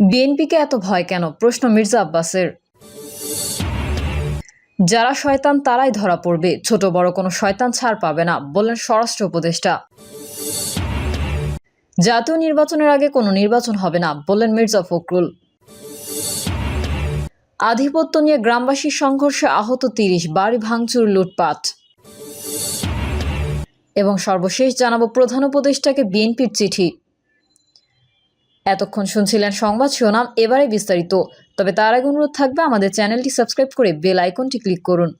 বিএনপিকে এত ভয় কেন? প্রশ্ন মির্জা আব্বাসের। যারা শয়তান, তারাই ধরা পড়বে। ছোট, বড় কোনো শয়তান ছাড় পাবে না, বললেন স্বরাষ্ট্র উপদেষ্টা। জাতীয় নির্বাচনের আগে কোনো নির্বাচন হবে না, বললেন মির্জা ফখরুল। আধিপত্য নিয়ে গ্রামবাসীর সংঘর্ষে আহত তিরিশ, বাড়ি ভাঙচুর, লুটপাট। এবং সর্বশেষ জানাব প্রধান উপদেষ্টাকে বিএনপির চিঠি। এতক্ষণ শুনছিলেন সংবাদ শিরোনাম, এবারে বিস্তারিত। তবে তার আগে অনুরোধ থাকবে আমাদের চ্যানেলটি সাবস্ক্রাইব করে বেল আইকনটি ক্লিক করুন।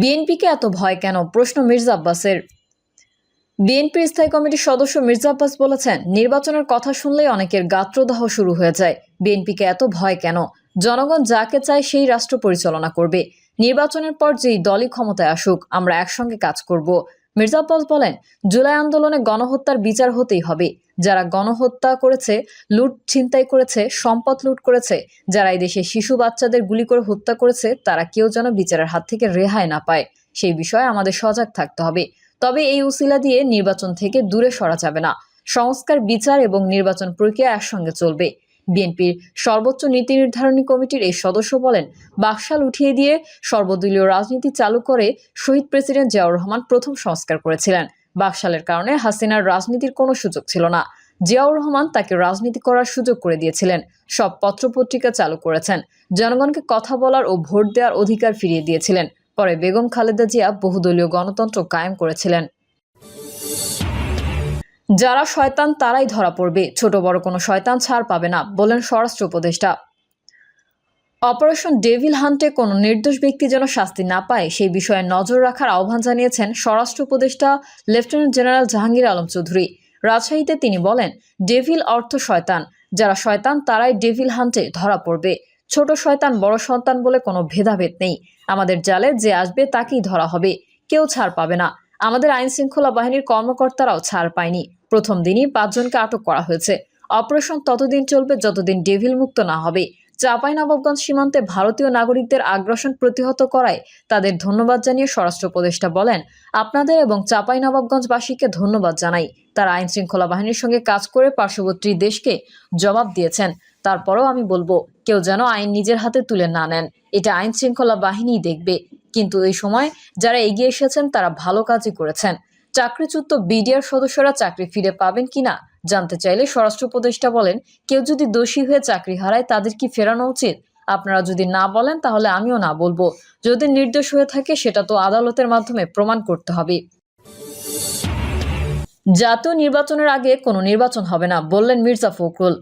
বিএনপিকে এত ভয় কেন? প্রশ্ন মির্জা আব্বাসের। বিএনপির স্থায়ী কমিটির সদস্য মির্জা আব্বাস বলেছেন, নির্বাচনের কথা শুনলেই অনেকের গাত্রদাহ শুরু হয়ে যায়। বিএনপিকে এত ভয় কেন? জনগণ যাকে চায় সেই রাষ্ট্র পরিচালনা করবে। নির্বাচনের পর যেই দলই ক্ষমতায় আসুক, আমরা একসঙ্গে কাজ করব। মির্জা আব্বাস বলেন, জুলাই আন্দোলনে গণহত্যার বিচার হতেই হবে। যারা গণহত্যা করেছে, লুট ছিনতাই করেছে, সম্পদ লুট করেছে, যারা এই দেশে শিশু বাচ্চাদের গুলি করে হত্যা করেছে, তারা কেউ যেন বিচারের হাত থেকে রেহাই না পায়। সেই বিষয়ে আমাদের সজাগ থাকতে হবে। তবে এই উসিলা দিয়ে নির্বাচন থেকে দূরে সরা যাবে না। সংস্কার, বিচার এবং নির্বাচন প্রক্রিয়া একসঙ্গে চলবে। বিএনপির সর্বোচ্চ নীতি নির্ধারণী কমিটির এই সদস্য বলেন, বাকশাল উঠিয়ে দিয়ে সর্বদলীয় রাজনীতি চালু করে শহীদ প্রেসিডেন্ট জিয়াউর রহমান প্রথম সংস্কার করেছিলেন। বাকশালের কারণে হাসিনার রাজনীতির কোনো সুযোগ ছিল না। জিয়াউর রহমান তাকে রাজনীতি করার সুযোগ করে দিয়েছিলেন। সব পত্রপত্রিকা চালু করেছেন। জনগণকে কথা বলার ও ভোট দেওয়ার অধিকার ফিরিয়ে দিয়েছিলেন। পরে বেগম খালেদা জিয়া বহুদলীয় গণতন্ত্র কায়েম করেছিলেন। যারা শয়তান, তারাই ধরা পড়বে। ছোট বড় কোনো শয়তান ছাড় পাবে না, বলেন স্বরাষ্ট্র উপদেষ্টা। অপারেশন ডেভিল হান্টে কোনো নির্দোষ ব্যক্তি যেন শাস্তি না পায়, সেই বিষয়ে নজর রাখার আহ্বান জানিয়েছেন স্বরাষ্ট্র উপদেষ্টা, লেফটেন্যান্ট জেনারেল জাহাঙ্গীর আলম চৌধুরী। রাজশাহীতে তিনি বলেন, ডেভিল অর্থ শয়তান। যারা শয়তান, তারাই ডেভিল হান্টে ধরা পড়বে। ছোট শয়তান বড় সন্তান বলে কোনো ভেদাভেদ নেই। আমাদের জালে যে আসবে, তাকেই ধরা হবে। কেউ ছাড় পাবে না। আমাদের আইন শৃঙ্খলা বাহিনীর কর্মকর্তারাও ছাড় পায়নি। প্রথম দিনই পাঁচজনকে আটক করা হয়েছে। অপারেশন ততদিন চলবে যতদিন ডেভিল মুক্ত না হবে। চাঁপাইনবাবগঞ্জ সীমান্তে ভারতীয় নাগরিকদের আগ্রাসন প্রতিহত করায় তাদের ধন্যবাদ জানিয়ে স্বরাষ্ট্র উপদেষ্টা বলেন, আপনাদের এবং চাঁপাইনবাবগঞ্জবাসীকে ধন্যবাদ জানাই। তারা আইন শৃঙ্খলা বাহিনীর সঙ্গে কাজ করে পার্শ্ববর্তী দেশকে জবাব দিয়েছেন। তারপরেও আমি বলব, কেউ যেন আইন নিজের হাতে তুলে না নেন। এটা আইন শৃঙ্খলা বাহিনী দেখবে। কিন্তু এই সময় যারা এগিয়ে এসেছেন তারা ভালো কাজই করেছেন। চাকরিচ্যুত বিডিআর সদস্যরা চাকরি ফিরে পাবেন কিনা জানতে চাইলে স্বরাষ্ট্র উপদেষ্টা বলেন, কেউ যদি দোষী হয়ে চাকরি হারায় তাদের কি ফেরানো উচিত? আপনারা যদি না বলেন তাহলে আমিও না বলব। যদি নির্দোষ হয়ে থাকে সেটা তো আদালতের মাধ্যমে প্রমাণ করতে হবে। জাতীয় নির্বাচনের আগে কোনো নির্বাচন হবে না, বললেন মির্জা ফখরুল।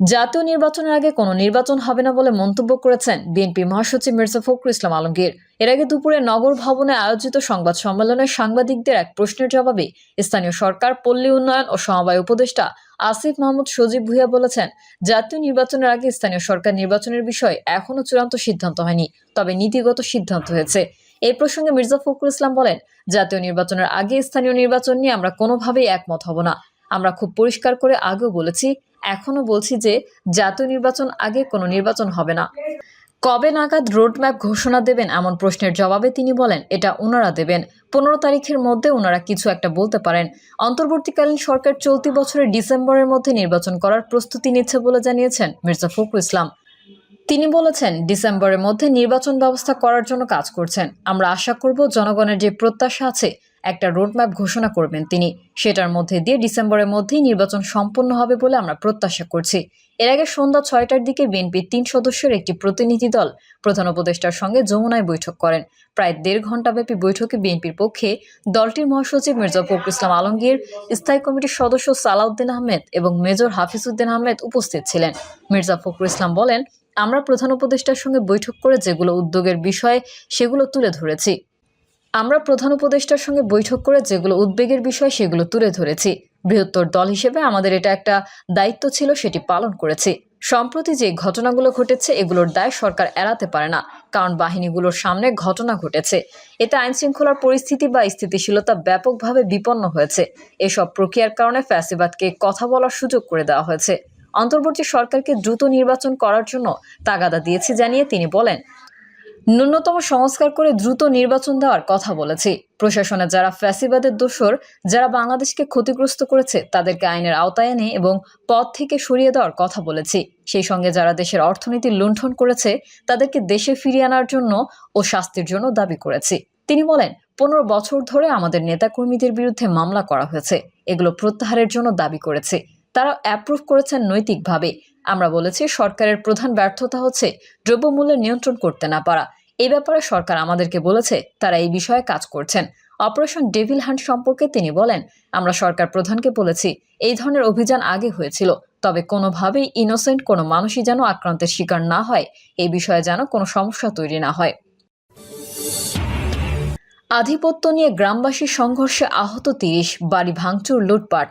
জাতীয় নির্বাচনের আগে কোনো নির্বাচন হবে না বলে মন্তব্য করেছেন বিএনপি মহাসচিব মির্জা ফখরুল ইসলাম আলমগীর। এর আগে দুপুরে নগর ভবনে আয়োজিত সংবাদ সম্মেলনে সাংবাদিকদের এক প্রশ্নের জবাবে স্থানীয় সরকার, পল্লী উন্নয়ন ও সমবায় উপদেষ্টা আসিফ মাহমুদ সজীব ভুইয়া বলেছেন, জাতীয় নির্বাচনের আগে স্থানীয় সরকার নির্বাচনের বিষয়ে এখনও চূড়ান্ত সিদ্ধান্ত হয়নি, তবে নীতিগত সিদ্ধান্ত হয়েছে। এই প্রসঙ্গে মির্জা ফখরুল ইসলাম বলেন, জাতীয় নির্বাচনের আগে স্থানীয় নির্বাচন নিয়ে আমরা কোনোভাবেই একমত হব না। আমরা খুব পরিষ্কার করে আগেও বলেছি এখনও বলছি যে জাতীয় নির্বাচন আগে কোনো নির্বাচন হবে না। কবে নাগাদ রোডম্যাপ ঘোষণা দেবেন এমন প্রশ্নের জবাবে তিনি বলেন, এটা ওনারা দেবেন। পনেরো তারিখের মধ্যে ওনারা কিছু একটা বলতে পারেন। অন্তর্বর্তীকালীন সরকার চলতি বছরের ডিসেম্বরের মধ্যে নির্বাচন করার প্রস্তুতি নিচ্ছে বলে জানিয়েছেন মির্জা ফখরুল ইসলাম। তিনি বলেছেন, ডিসেম্বরের মধ্যে নির্বাচন ব্যবস্থা করার জন্য কাজ করছেন। আমরা আশা করব জনগণের যে প্রত্যাশা আছে, একটা রোডম্যাপ ঘোষণা করবেন তিনি। সেটার মধ্যে দিয়ে ডিসেম্বরের মধ্যেই নির্বাচন সম্পন্ন হবে বলে আমরা প্রত্যাশা করছি। এর আগে সন্ধ্যা ছয়টার দিকে বিএনপির তিন সদস্যের একটি প্রতিনিধি দল প্রধান উপদেষ্টার সঙ্গে যমুনায় বৈঠক করেন। প্রায় দেড় ঘণ্টাব্যাপী বৈঠকে বিএনপির পক্ষে দলটির মহাসচিব মির্জা ফখরুল ইসলাম আলমগীর, স্থায়ী কমিটির সদস্য সালাউদ্দিন আহমেদ এবং মেজর হাফিজউদ্দিন আহমেদ উপস্থিত ছিলেন। মির্জা ফখরুল ইসলাম বলেন আমরা প্রধান উপদেষ্টার সঙ্গে বৈঠক করে যেগুলো উদ্যোগের বিষয় সেগুলো তুলে ধরেছি। আমরা প্রধান উপদেষ্টার সঙ্গে বৈঠক করে যেগুলো উদ্বেগের বিষয় সেগুলো তুলে ধরেছি। বৃহত্তর দল হিসেবে আমাদের এটা একটা দায়িত্ব ছিল, সেটি পালন করেছি। সম্প্রতি যে ঘটনাগুলো ঘটেছে, এগুলোর দায় সরকার এড়াতে পারে না, কারণ বাহিনীগুলোর সামনে ঘটনা ঘটেছে। এতে আইন শৃঙ্খলার পরিস্থিতি বা স্থিতিশীলতা ব্যাপকভাবে বিপন্ন হয়েছে। এসব প্রক্রিয়ার কারণে ফ্যাসিবাদকে কথা বলার সুযোগ করে দেওয়া হয়েছে। অন্তর্বর্তী সরকারকে দ্রুত নির্বাচন করার জন্য তাগাদা দিয়েছি জানিয়ে তিনি বলেন, ন্যূনতম সংস্কার করে দ্রুত নির্বাচন দেওয়ার কথা বলেছি। প্রশাসনে যারা ফ্যাসিবাদের দোষর, যারা বাংলাদেশকে ক্ষতিগ্রস্ত করেছে, তাদেরকে আইনের আওতায় এনে এবং পদ থেকে সরিয়ে দেওয়ার কথা বলেছি। সেই সঙ্গে যারা দেশের অর্থনীতি লুণ্ঠন করেছে, তাদেরকে দেশে ফিরিয়ে আনার জন্য ও শাস্তির জন্য দাবি করেছি। তিনি বলেন, পনেরো বছর ধরে আমাদের নেতাকর্মীদের বিরুদ্ধে মামলা করা হয়েছে। এগুলো প্রত্যাহারের জন্য দাবি করেছে। তারা অ্যাপ্রুভ করেছেন নৈতিকভাবে। আমরা বলেছি, সরকারের প্রধান ব্যর্থতা হচ্ছে দ্রব্যমূল্যের নিয়ন্ত্রণ করতে না পারা। এই ব্যাপারে সরকার আমাদেরকে বলেছে, তারা এই বিষয়ে কাজ করছেন। অপারেশন ডেভিল হান্ট সম্পর্কে তিনি বলেন, আমরা সরকার প্রধানকে বলেছি, এই ধরনের অভিযান আগে হয়েছিল, তবে কোনোভাবেই ইনোসেন্ট কোনো মানুষই যেন আক্রান্তের শিকার না হয় এই বিষয়ে যেন কোনো সমস্যা তৈরি না হয়। আধিপত্য নিয়ে গ্রামবাসীর সংঘর্ষে আহত তিরিশ, বাড়ি ভাঙচুর, লুটপাট।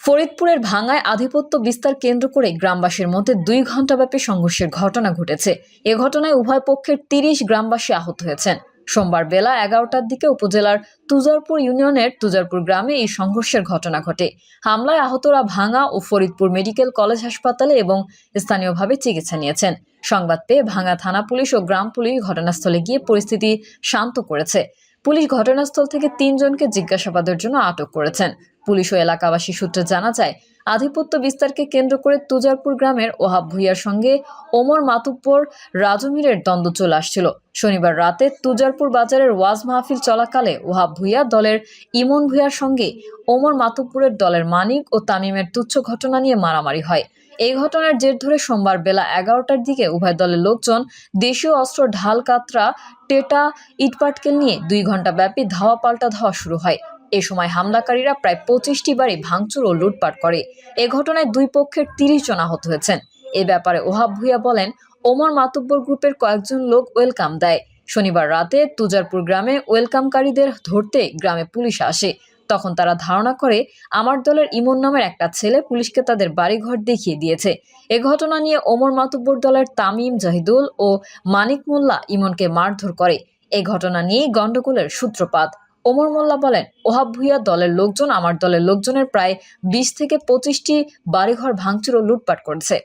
ফরিদপুরের ভাঙায় আধিপত্য বিস্তার কেন্দ্র করে গ্রামবাসীর মধ্যে দুই ঘণ্টাব্যাপী সংঘর্ষের ঘটনা ঘটেছে। এ ঘটনায় উভয় পক্ষের তিরিশ গ্রামবাসী আহত হয়েছেন। সোমবার বেলা এগারোটার দিকে উপজেলার তুজারপুর ইউনিয়নের তুজারপুর গ্রামে এই সংঘর্ষের ঘটনা ঘটে। হামলায় আহতরা ভাঙা ও ফরিদপুর মেডিকেল কলেজ হাসপাতালে এবং স্থানীয়ভাবে চিকিৎসা নিয়েছেন। সংবাদ পেয়ে ভাঙা থানা পুলিশ ও গ্রাম পুলিশ ঘটনাস্থলে গিয়ে পরিস্থিতি শান্ত করেছে। পুলিশ ঘটনাস্থল থেকে তিনজনকে জিজ্ঞাসাবাদের জন্য আটক করেছেন। পুলিশ ও এলাকাবাসী সূত্রে জানা যায়, আধিপত্য বিস্তারকে কেন্দ্র করে তুজারপুর গ্রামের ওহাব ভুইয়ার সঙ্গে ওমর মাতুব্বর রাজমিরের দ্বন্দ্ব চলে আসছিল। শনিবার রাতে তুজারপুর বাজারের ওয়াজ মাহফিল চলাকালে ওহাব ভুইয়া দলের ইমন ভুইয়ার সঙ্গে ওমর মাতুব্বরের দলের মানিক ও তামিমের তুচ্ছ ঘটনা নিয়ে মারামারি হয়। এই ঘটনার জের ধরে সোমবার বেলা এগারোটার দিকে উভয় দলের লোকজন দেশীয় অস্ত্র ঢাল কাতরা, টেটা, ইটপাটকেল নিয়ে দুই ঘণ্টা ব্যাপী ধাওয়া পাল্টা ধাওয়া শুরু হয়। এ সময় হামলাকারীরা প্রায় পঁচিশটি বাড়ি ভাঙচুর ও লুটপাট করে। এ ঘটনায় দুই পক্ষের তিরিশ জন আহত হয়েছেন। এ ব্যাপারে ওহাব ভুইয়া বলেন, ওমর মাতুব্বর গ্রুপের কয়েকজন লোক ওয়েলকাম দেয়। শনিবার রাতে তুজারপুর গ্রামে ওয়েলকামকারীদের ধরতে গ্রামে পুলিশ আসে। তখন তারা ধারণা করে আমার দলের ইমন নামের একটা ছেলে পুলিশকে তাদের বাড়িঘর দেখিয়ে দিয়েছে। এ ঘটনা নিয়ে ওমর মাতুব্বর দলের তামিম জাহিদুল ও মানিক মোল্লা ইমনকে মারধর করে। এ ঘটনা নিয়েই গণ্ডগোলের সূত্রপাত। ওমর মোল্লা বলেন, ওহাব ভুইয়া দলের লোকজন আমার দলের লোকজনের প্রায় বিশ থেকে পঁচিশটি বাড়িঘর ভাঙচুর ও লুটপাট করেছে।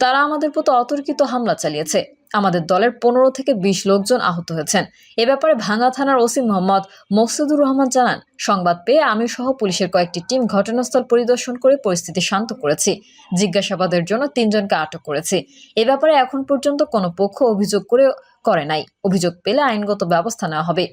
তারা আমাদের প্রতি অতর্কিত হামলা চালিয়েছে। আমাদের দলের পনেরো থেকে বিশ লোকজন আহত হয়েছেন। এ ব্যাপারে ভাঙ্গা থানার ওসি মোহাম্মদ মকসুদুর রহমান জানান, সংবাদ পেয়ে আমি সহ পুলিশের কয়েকটি টিম ঘটনাস্থল পরিদর্শন করে পরিস্থিতি শান্ত করেছি। জিজ্ঞাসাবাদের জন্য তিনজনকে আটক করেছি। এ ব্যাপারে এখন পর্যন্ত কোনো পক্ষ অভিযোগ করে করে নাই। অভিযোগ পেলে আইনগত ব্যবস্থা নেওয়া হবে।